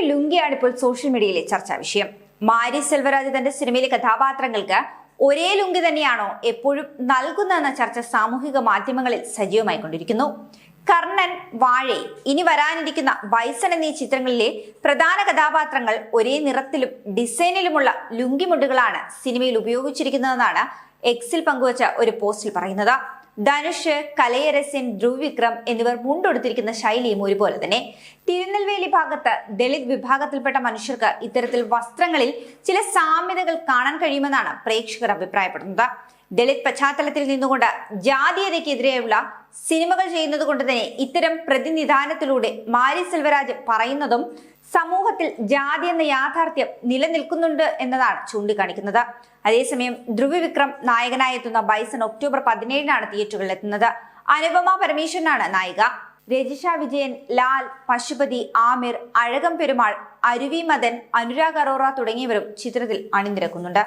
Cinema ലുങ്കിയാണ് ഇപ്പോൾ social മീഡിയയിലെ ചർച്ചാ വിഷയം. മാരി സെൽവരാജ് തന്റെ സിനിമയിലെ കഥാപാത്രങ്ങൾക്ക് ഒരേ ലുങ്കി തന്നെയാണോ എപ്പോഴും നൽകുന്നതെന്ന ചർച്ച സാമൂഹിക മാധ്യമങ്ങളിൽ സജീവമായി കൊണ്ടിരിക്കുന്നു കർണൻ വാഴെ ഇനി വരാനിരിക്കുന്ന ബൈസൺ എന്നീ ചിത്രങ്ങളിലെ പ്രധാന കഥാപാത്രങ്ങൾ ഒരേ നിറത്തിലും ഡിസൈനിലുമുള്ള ലുങ്കിമുണ്ടുകളാണ് സിനിമയിൽ ഉപയോഗിച്ചിരിക്കുന്നതെന്നാണ് എക്സിൽ പങ്കുവച്ച ഒരു പോസ്റ്റിൽ പറയുന്നത്. ധനുഷ് കലയരസ്യൻ ധ്രുവ് വിക്രം എന്നിവർ മുണ്ടൊടുത്തിരിക്കുന്ന ശൈലിയും ഒരുപോലെ തന്നെ. തിരുനെൽവേലി ഭാഗത്ത് ദളിത് വിഭാഗത്തിൽപ്പെട്ട മനുഷ്യർക്ക് ഇത്തരത്തിൽ വസ്ത്രങ്ങളിൽ ചില സാമ്യതകൾ കാണാൻ കഴിയുമെന്നാണ് പ്രേക്ഷകർ അഭിപ്രായപ്പെടുന്നത്. ദളിത് പശ്ചാത്തലത്തിൽ നിന്നുകൊണ്ട് ജാതീയതയ്ക്കെതിരെയുള്ള സിനിമകൾ ചെയ്യുന്നത് കൊണ്ട് തന്നെ ഇത്തരം പ്രതിനിധാനത്തിലൂടെ മാരി സെൽവരാജ് പറയുന്നതും സമൂഹത്തിൽ ജാതി എന്ന യാഥാർത്ഥ്യം നിലനിൽക്കുന്നുണ്ട് എന്നതാണ് ചൂണ്ടിക്കാണിക്കുന്നത്. അതേസമയം ധ്രുവി വിക്രം നായകനായി എത്തുന്ന ബൈസൺ ഒക്ടോബർ പതിനേഴിനാണ് തിയേറ്ററുകളിൽ എത്തുന്നത്. അനുപമ പരമേശ്വരനാണ് നായിക. രജിഷ വിജയൻ ലാൽ പശുപതി ആമിർ അഴകം പെരുമാൾ അരുവി മദൻ അനുരാഗ് അറോറ തുടങ്ങിയവരും ചിത്രത്തിൽ അണിനിരക്കുന്നുണ്ട്.